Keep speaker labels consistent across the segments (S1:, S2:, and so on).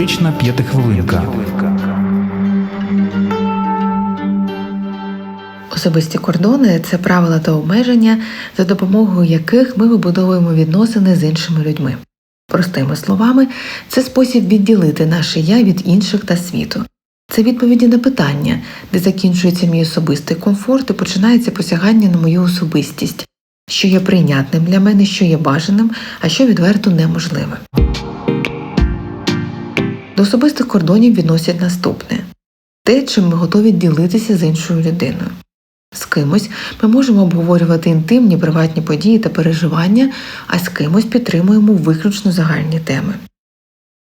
S1: Практична п'ятихвилинка.
S2: Особисті кордони це правила та обмеження, за допомогою яких ми вибудовуємо відносини з іншими людьми. Простими словами, це спосіб відділити наше я від інших та світу. Це відповіді на питання, де закінчується мій особистий комфорт і починається посягання на мою особистість, що є прийнятним для мене, що є бажаним, а що відверто неможливе. До особистих кордонів відносять наступне те, чим ми готові ділитися з іншою людиною. З кимось ми можемо обговорювати інтимні приватні події та переживання, а з кимось підтримуємо виключно загальні теми.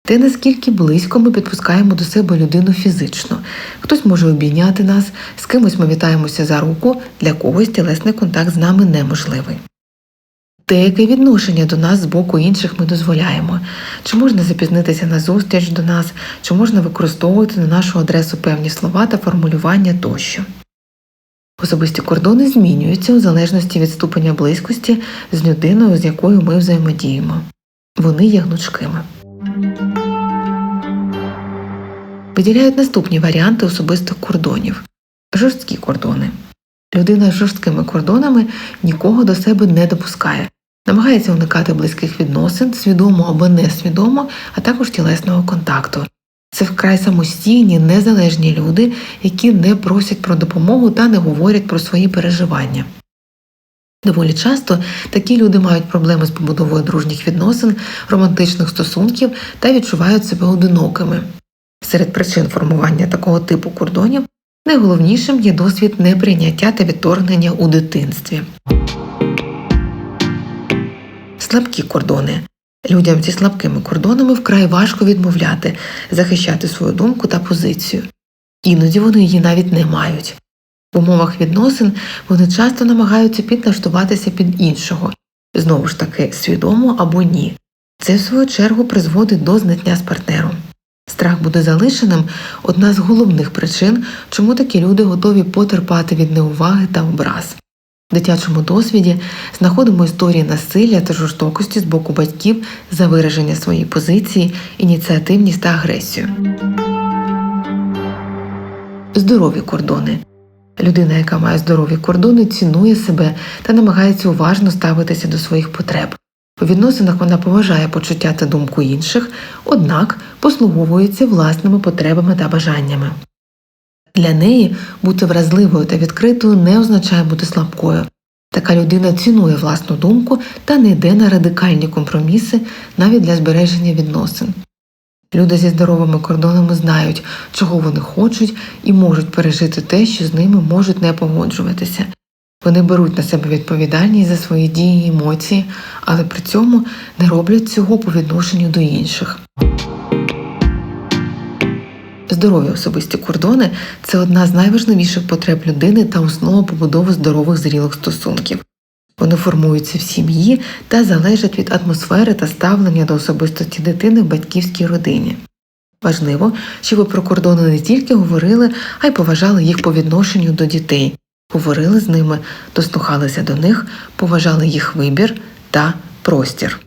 S2: Те, наскільки близько ми підпускаємо до себе людину фізично, хтось може обійняти нас, з кимось ми вітаємося за руку, для когось тілесний контакт з нами неможливий. Те, яке відношення до нас з боку інших ми дозволяємо, чи можна запізнитися на зустріч до нас, чи можна використовувати на нашу адресу певні слова та формулювання тощо. Особисті кордони змінюються у залежності від ступеня близькості з людиною, з якою ми взаємодіємо. Вони є гнучкими. Виділяють наступні варіанти особистих кордонів: жорсткі кордони. Людина з жорсткими кордонами нікого до себе не допускає, намагається уникати близьких відносин, свідомо або несвідомо, а також тілесного контакту. Це вкрай самостійні, незалежні люди, які не просять про допомогу та не говорять про свої переживання. Доволі часто такі люди мають проблеми з побудовою дружніх відносин, романтичних стосунків та відчувають себе одинокими. Серед причин формування такого типу кордонів найголовнішим є досвід неприйняття та відторгнення у дитинстві. Слабкі кордони. Людям зі слабкими кордонами вкрай важко відмовляти, захищати свою думку та позицію. Іноді вони її навіть не мають. В умовах відносин вони часто намагаються підлаштуватися під іншого, знову ж таки, свідомо або ні. Це, в свою чергу, призводить до знаття з партнером. Страх бути залишеним одна з головних причин, чому такі люди готові потерпати від неуваги та образ. Дитячому досвіді знаходимо історії насилля та жорстокості з боку батьків за вираження своєї позиції, ініціативність та агресію. Здорові кордони. Людина, яка має здорові кордони, цінує себе та намагається уважно ставитися до своїх потреб. У відносинах вона поважає почуття та думку інших, однак послуговується власними потребами та бажаннями. Для неї бути вразливою та відкритою не означає бути слабкою. Така людина цінує власну думку та не йде на радикальні компроміси навіть для збереження відносин. Люди зі здоровими кордонами знають, чого вони хочуть і можуть пережити те, що з ними можуть не погоджуватися. Вони беруть на себе відповідальність за свої дії і емоції, але при цьому не роблять цього по відношенню до інших. Здорові особисті кордони це одна з найважливіших потреб людини та основа побудови здорових зрілих стосунків. Вони формуються в сім'ї та залежать від атмосфери та ставлення до особистості дитини в батьківській родині. Важливо, щоб ви про кордони не тільки говорили, а й поважали їх по відношенню до дітей, говорили з ними, дослухалися до них, поважали їх вибір та простір.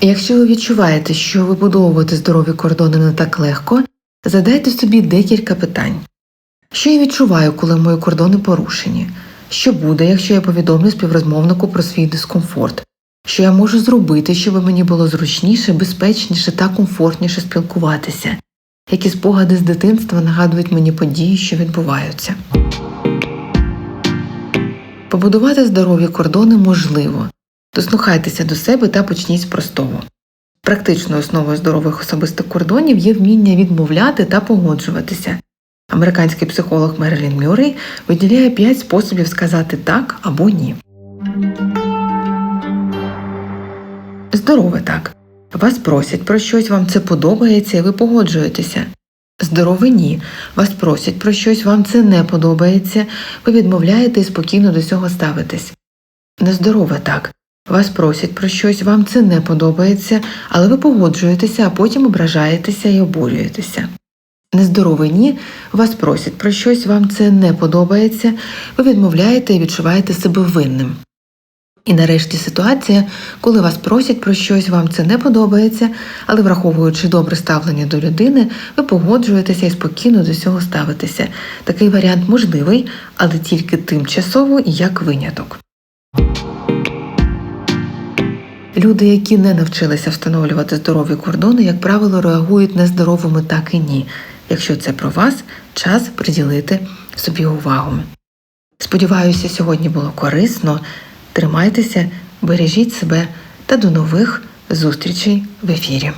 S2: Якщо ви відчуваєте, що вибудовувати здорові кордони не так легко, задайте собі декілька питань. Що я відчуваю, коли мої кордони порушені? Що буде, якщо я повідомлю співрозмовнику про свій дискомфорт? Що я можу зробити, щоб мені було зручніше, безпечніше та комфортніше спілкуватися? Які спогади з дитинства нагадують мені події, що відбуваються? Побудувати здорові кордони можливо. Дослухайтеся до себе та почніть з простого. Практичною основою здорових особистих кордонів є вміння відмовляти та погоджуватися. Американський психолог Мерлін Мюррей виділяє 5 способів сказати так або ні. Здорове так. Вас просять про щось, вам це подобається і ви погоджуєтеся. Здорове ні. Вас просять про щось, вам це не подобається, ви відмовляєте і спокійно до цього ставитесь. Нездорове так. Вас просять про щось, вам це не подобається, але ви погоджуєтеся, а потім ображаєтеся і обурюєтеся. Нездорове ні, вас просять про щось, вам це не подобається, ви відмовляєте і відчуваєте себе винним. І нарешті ситуація, коли вас просять про щось, вам це не подобається, але враховуючи добре ставлення до людини, ви погоджуєтеся і спокійно до цього ставитеся. Такий варіант можливий, але тільки тимчасово і як виняток. Люди, які не навчилися встановлювати здорові кордони, як правило, реагують нездоровими так і ні. Якщо це про вас, час приділити собі увагу. Сподіваюся, сьогодні було корисно. Тримайтеся, бережіть себе та до нових зустрічей в ефірі.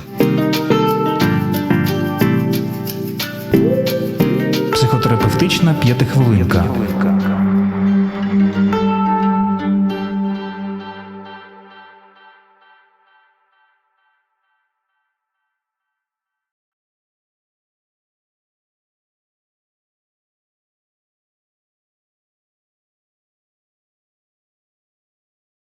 S1: Психотерапевтична п'ятихвилинка.